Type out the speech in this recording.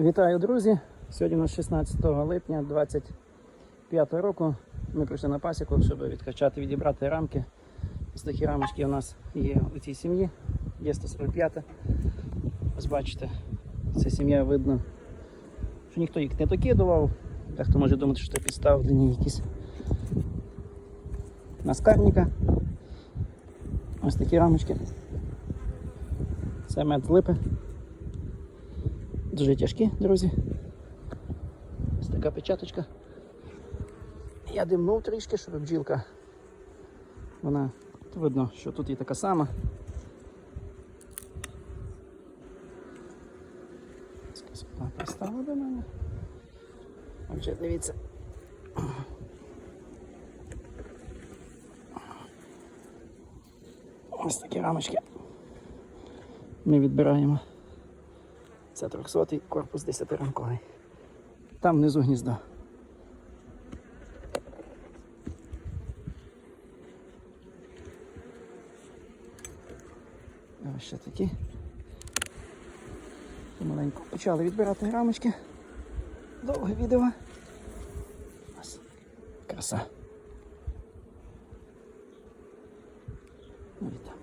Вітаю, друзі! Сьогодні у нас 16 липня 25 року. Ми прийшли на пасіку, щоб відкачати, відібрати рамки. Ось такі рамочки у нас є у цій сім'ї. Є 145. Ось бачите, ця сім'я видно, що ніхто їх не докидував. Дехто може думати, що це підставлені якісь наскарника. Ось такі рамочки. Це мед липи. Дуже тяжкі, друзі. Ось така печаточка. Я димнув трішки, щоб бджілка. Вона видно, що тут є така сама. Вона пристала до мене. Отже, дивіться. Ось такі рамочки. Ми відбираємо. Це 300-й корпус десятиранковий. Там внизу гніздо. Ось ще такі. Помаленьку почали відбирати грамочки. Довге відео. Ось. Краса. Ну і там.